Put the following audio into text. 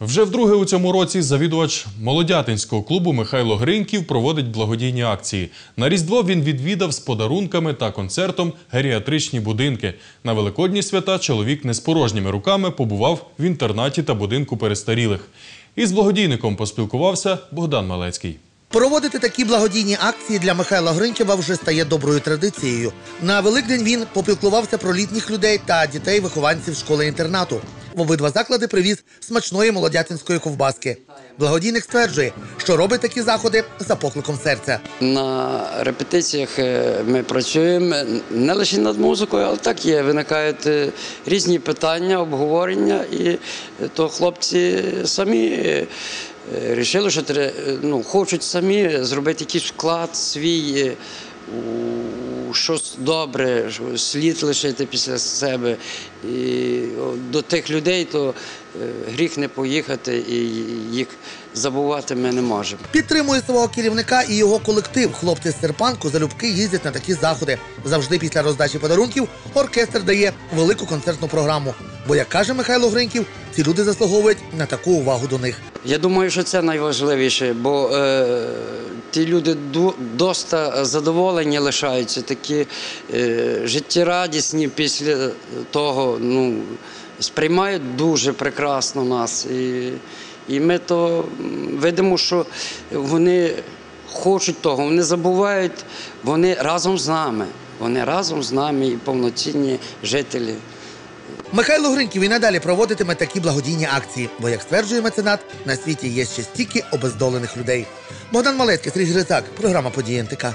Вже вдруге у цьому році завідувач молодятинського клубу Михайло Гриньків проводить благодійні акції. На Різдво він відвідав з подарунками та концертом геріатричні будинки. На великодні свята чоловік не з порожніми руками побував в інтернаті та будинку перестарілих. Із благодійником поспілкувався Богдан Малецький. Проводити такі благодійні акції для Михайла Гринчева вже стає доброю традицією. На Великдень він попіклувався про літніх людей та дітей-вихованців школи-інтернату. В обидва заклади привіз смачної молодятинської ковбаски. Благодійник стверджує, що робить такі заходи за покликом серця. На репетиціях е, ми працюємо не лише над музикою, але так є. Виникають е, різні питання, обговорення, і е, то хлопці самі рішили, що ну, хочуть самі зробити якийсь вклад свій. Щось добре, слід лишити після себе. І до тих людей то е, гріх не поїхати, і їх забувати ми не можемо. Підтримує свого керівника і його колектив. Хлопці з серпанку залюбки їздять на такі заходи. Завжди після роздачі подарунків оркестр дає велику концертну програму. Бо, як каже Михайло Гриньків, ці люди заслуговують на таку увагу до них. Я думаю, що це найважливіше, бо е, ті люди доста задоволені лишаються, такі е, життєрадісні після того, ну, сприймають дуже прекрасно нас. І, і ми то видимо, що вони хочуть того, вони забувають, вони разом з нами. Вони разом з нами і повноцінні жителі. Михайло Гриньків і надалі проводитиме такі благодійні акції, бо, як стверджує меценат, на світі є ще стільки обездолених людей. Богдан Малецький, Сергій Грицак, програма «Події НТК».